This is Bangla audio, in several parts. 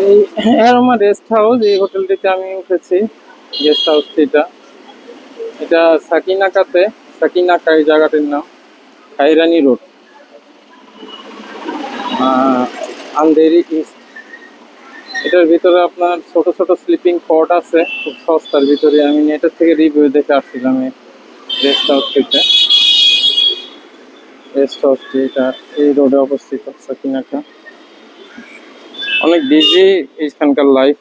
এই অ্যারোমা রেস্ট হাউস, এই হোটেলটিতে আমি উঠেছি গেস্ট হাউসটি এটা এটা সাকিনাকাতে, সাকিনাকা এই জায়গাটির নাম, খাইরানি রোড। আন্দেরি ইস্ট। এটার ভিতরে আপনার ছোট ছোট স্লিপিং পট আছে, খুব সস্তার ভিতরে। আমি নেটের থেকে রিভিউ দেখে আসছিলাম এই রেস্ট হাউসটিতে রেস্ট হাউসটি এটা এই রোডে অবস্থিত, সাকিনাকা। অনেক বিজি এইখানকার লাইফ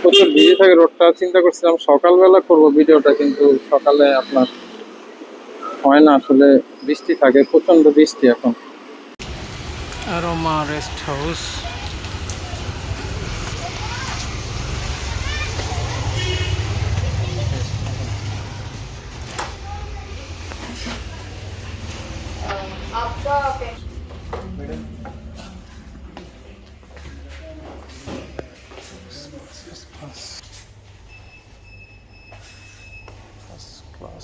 প্রচুর বিজি থাকে রোডটা চিন্তা করছিলাম সকালবেলা করব ভিডিওটা, কিন্তু সকালে আপনার হয় না, আসলে বৃষ্টি থাকে প্রচণ্ড বৃষ্টি এখন। আরও মা রেস্ট হাউস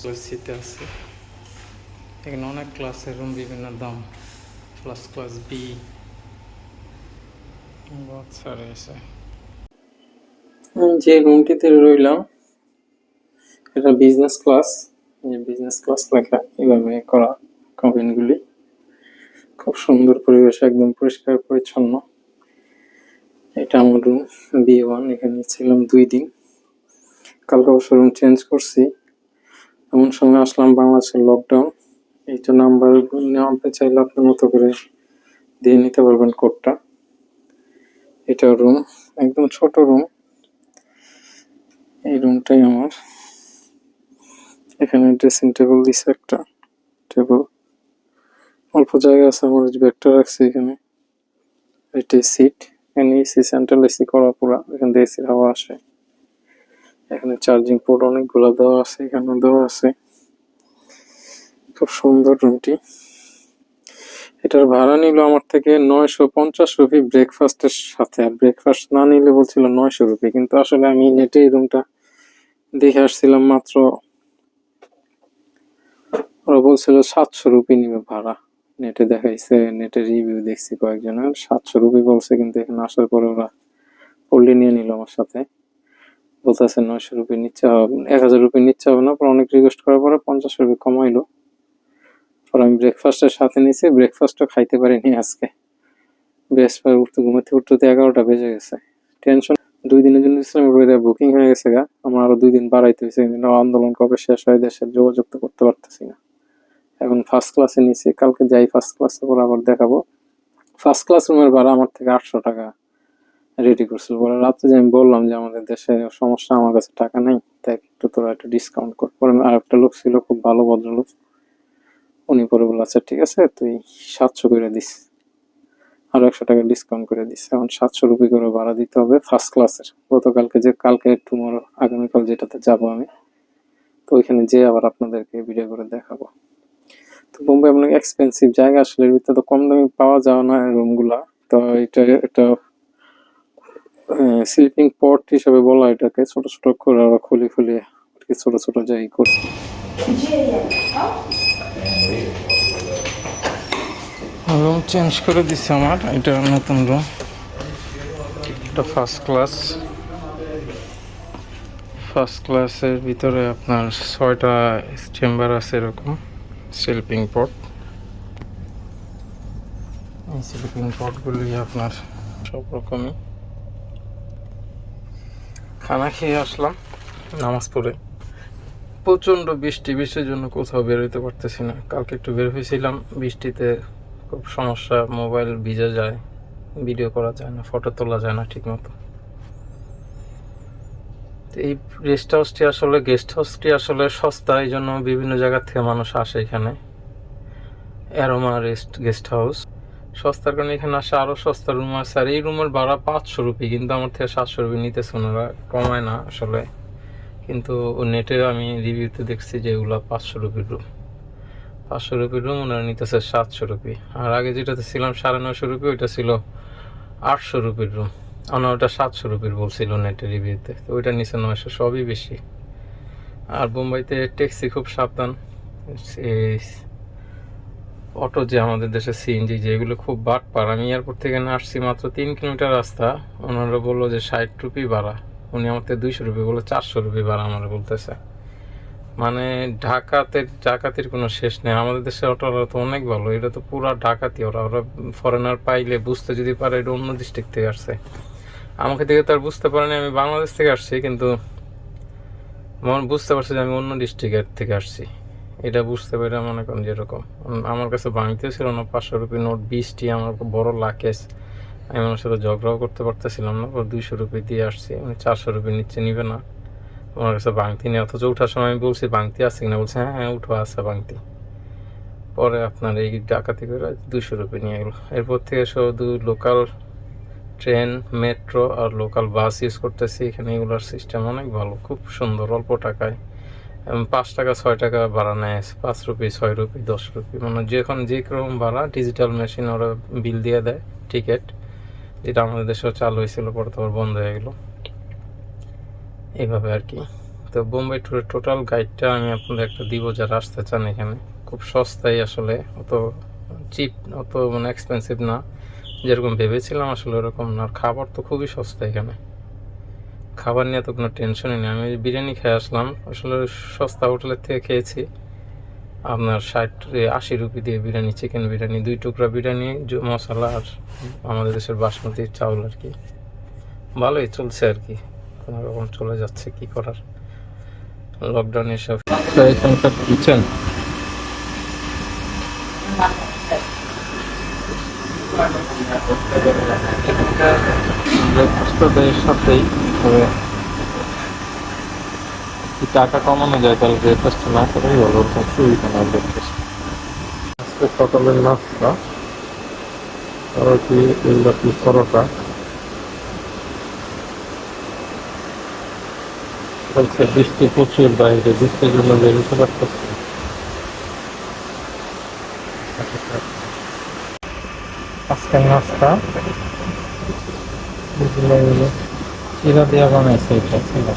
ক্লাসিতে আছে এখানে অনেক ক্লাসের রুম বিভিন্ন দাম প্লাস ক্লাস বি যে রুমটিতে রইলাম, এটা বিজনেস ক্লাস বিজনেস ক্লাস লেখা, এভাবে করা কমেন্টগুলি খুব সুন্দর পরিবেশ, একদম পরিষ্কার পরিচ্ছন্ন। এটা আমার রুম বি ওয়ান এখানে ছিলাম দুই দিন। কালকে অবশ্য রুম চেঞ্জ করছি। এমন সময় আসলাম বাংলাদেশের লকডাউন এইটা নাম্বার নেওয়াতে চাইলে আপনার মতো করে দিয়ে নিতে পারবেন কোডটা এটা রুম একদম ছোট রুম এই রুমটাই আমার। এখানে ড্রেসিং টেবিল দিছে একটা। টেবিল অল্প জায়গা আছে, আমার ব্যাগটা রাখছি এখানে। এটি সিট এখানে এসি সেন্ট্রাল এসি করা পুরা। এখান থেকে এসির হাওয়া আসে। এখানে চার্জিং পোর্ট অনেকগুলো দেওয়া আছে এখানে দেওয়া আছে। খুব সুন্দর রুমটি। এটার ভাড়া নিল আমার থেকে নয়শো পঞ্চাশ রুপি ব্রেকফাস্টের সাথে। আর ব্রেকফাস্ট না নিলে বলছিল নয়শো রুপি, কিন্তু আসলে আমি নেটে এই রুমটা দেখে আসছিলাম মাত্র, ওরা বলছিল সাতশো রুপি নিবে ভাড়া। নেটে দেখাইছে নেটে রিভিউ দেখছি কয়েকজনের, সাতশো রুপি বলছে, কিন্তু এখানে আসার পরে ওরা পল্লি নিয়ে নিল আমার সাথে। বলতেছে নয়শো রুপি নিচ্ছে হবে, এক হাজার রুপি নিচ্ছে হবে না, পরে অনেক রিকোয়েস্ট করার পরে পঞ্চাশ রুপি কমাইলো। পরে আমি ব্রেকফাস্টের সাথে নিয়েছি ব্রেকফাস্টও খাইতে পারিনি আজকে। বৃহস্পতি উঠতে ঘুমাতে উঠতে এগারোটা বেজে গেছে। টেনশন দুই দিনের জন্য ইসলাম বুকিং হয়ে গেছে গা। আমার আরও দুই দিন বাড়াইতে হয়েছে কিন্তু আন্দোলন কবে শেষ হয়, দেশের যোগাযোগ তো করতে পারতেছি না। এখন ফার্স্ট ক্লাসে নিয়েছি কালকে যাই ফার্স্ট ক্লাসে পরে আবার দেখাবো। ফার্স্ট ক্লাস রুমের ভাড়া আমার থেকে আটশো টাকা। রেডি করছিল। পরে রাত্রে যে আমি বললাম যে আমাদের দেশে সমস্যা, আমার কাছে টাকা নেই তাই একটু তোরা একটু ডিসকাউন্ট কর। পরে আর একটা লোক ছিল, খুব ভালো ভদ্রলোক। উনি পরে বলল আচ্ছা ঠিক আছে, তুই সাতশো করে দিস। আরও একশো টাকা ডিসকাউন্ট করে দিস। এখন সাতশো রুপি করে ভাড়া দিতে হবে ফার্স্ট ক্লাসের গতকালকে যে, কালকে টুমোরো আগামীকাল যেটাতে যাব আমি, তো ওইখানে যেয়ে আবার আপনাদেরকে ভিডিও করে দেখাবো। তো বোম্বে অনেক এক্সপেন্সিভ জায়গা, আসলে এর ভিতরে তো কম দামে পাওয়া যায় না রুমগুলা তো এটা একটা স্লিপিং পট হিসাবে বলা এটাকে, ছোট ছোট করে ওরা খুলে খুলে ছোট ছোট জায়গা করে। রুম চেঞ্জ করে দিচ্ছে আমার, এটা নতুন রুম এটা ফার্স্ট ক্লাস ফার্স্ট ক্লাসের ভিতরে আপনার ছয়টা চেম্বার আছে এরকম স্লিপিং পট এই স্লিপিং পটগুলি আপনার সব রকমই। খানা খেয়ে আসলাম। নামাজ পড়ে। প্রচণ্ড বৃষ্টি বৃষ্টির জন্য কোথাও বের হইতে পারতেছি না। কালকে একটু বের হয়েছিলাম বৃষ্টিতে খুব সমস্যা মোবাইল ভিজে যায় ভিডিও করা যায় না ফটো তোলা যায় না ঠিক মতো এই রেস্ট হাউসটি আসলে গেস্ট হাউসটি আসলে সস্তা এই জন্য বিভিন্ন জায়গা থেকে মানুষ আসে এখানে। অ্যারোমা রেস্ট গেস্ট হাউস সস্তার কারণে এখানে আসে আরও সস্তা রুম আছে। আর এই রুমের ভাড়া পাঁচশো রুপি, কিন্তু আমার থেকে সাতশো রুপি নিতেছে ওনারা, কমায় না আসলে। কিন্তু নেটে আমি রিভিউতে দেখছি যে এগুলো পাঁচশো রুপির রুম। পাঁচশো রুপির রুম ওনারা নিতেছে সাতশো রুপি। আর আগে যেটাতে ছিলাম সাড়ে নয়শো রুপি, ওইটা ছিল আটশো রুপির রুম। আমার ওটা সাতশো রুপির বলছিল নেটের রিভিউতে তো। ওইটা নিচে নয়শো, সবই বেশি। আর বোম্বাইতে ট্যাক্সি খুব সাবধান। অটো যে আমাদের দেশে সিএনজি যেগুলো খুব বাটপার। আমি এয়ারপোর্ট থেকে না আসছি মাত্র তিন কিলোমিটার রাস্তা। ওনারা বলল যে ষাট রুপি ভাড়া। উনি থেকে দুইশো রুপি বলল, চারশো রুপি ভাড়া আমার বলতেছে। মানে ঢাকাতে ডাকাতির কোনো শেষ নেই। আমাদের দেশের অটোরা তো অনেক ভালো। এটা তো পুরা ডাকাতি ওরা। ওরা ফরেনার পাইলে বুঝতে যদি পারে এটা অন্য ডিস্ট্রিক্ট থেকে আসছে। আমাকে দেখে তো আর বুঝতে পারেনি আমি বাংলাদেশ থেকে আসছি, কিন্তু মন বুঝতে পারছে যে আমি অন্য ডিস্ট্রিক্টের থেকে আসছি। এটা বুঝতে পেরে মনে করেন যেরকম আমার কাছে বাংলাতে ছিল না, পাঁচশো রুপি নোট, বিশটি আমার বড় লাকেজ আমি ওনার সাথে ঝগড়াও করতে পারতেছিলাম না ওর দুইশো রুপি দিয়ে আসছি। উনি চারশো রুপি নিচে নিবে না। ওনার কাছে বাংতি নেই, অথচ ওঠার সময় আমি বলছি, বাংতি আছে কিনা? বলছে হ্যাঁ হ্যাঁ উঠো, আছে বাংতি। পরে আপনার এই ডাকাতি করে দুশো রুপি নিয়ে গেলো। এরপর থেকে শুধু লোকাল ট্রেন মেট্রো আর লোকাল বাস ইউজ করতেছি। এখানে এগুলোর সিস্টেম অনেক ভালো, খুব সুন্দর, অল্প টাকায়। পাঁচ টাকা, ছয় টাকা ভাড়া নেয়, পাঁচ রুপি, ছয় রুপি, দশ রুপি মানে যখন যে রকম ভাড়া ডিজিটাল মেশিন ওরা বিল দিয়ে দেয় টিকিট যেটা আমাদের দেশেও চালু হয়েছিল পরে তো বন্ধ হয়ে গেলো। এইভাবে আর কি। তো বোম্বাই ট্যুরের টোটাল গাইডটা আমি আপনাদের একটা দিব, যারা আসতে চান এখানে। খুব সস্তায় আসলে, অত চিপ অত মানে এক্সপেন্সিভ না। যেরকম ভেবেছিলাম, আসলে ওরকম না। খাবার তো খুবই সস্তা এখানে। খাবার নিয়ে তো কোনো টেনশনই নেই। আমি বিরিয়ানি খেয়ে আসলাম। আসলে সস্তা হোটেলের থেকে খেয়েছি। আপনার ষাট আশি রুপি দিয়ে বিরিয়ানি চিকেন বিরিয়ানি দুই টুকরা বিরিয়ানি মশলা আর আমাদের দেশের বাসমতি চাউল আর কি। ভালোই চলছে আর কি। কোনো রকম চলে যাচ্ছে কি করার। লকডাউন এসব কিচেন সাথেই টাকা কমানো যায় তাহলে ব্রেকফাস্ট না করেই ভালো ওরকম সুবিধা না ব্রেকফাস্ট আজকে সকালের নাস্তা আর কি এগুলো কি পরোটা বলছে বৃষ্টি প্রচুর বাইরে বৃষ্টির জন্য বেরোতে পারতেছে না। আজকের নাস্তা এগুলো হলো চিরা দিয়া বানাইছে এটা চিরা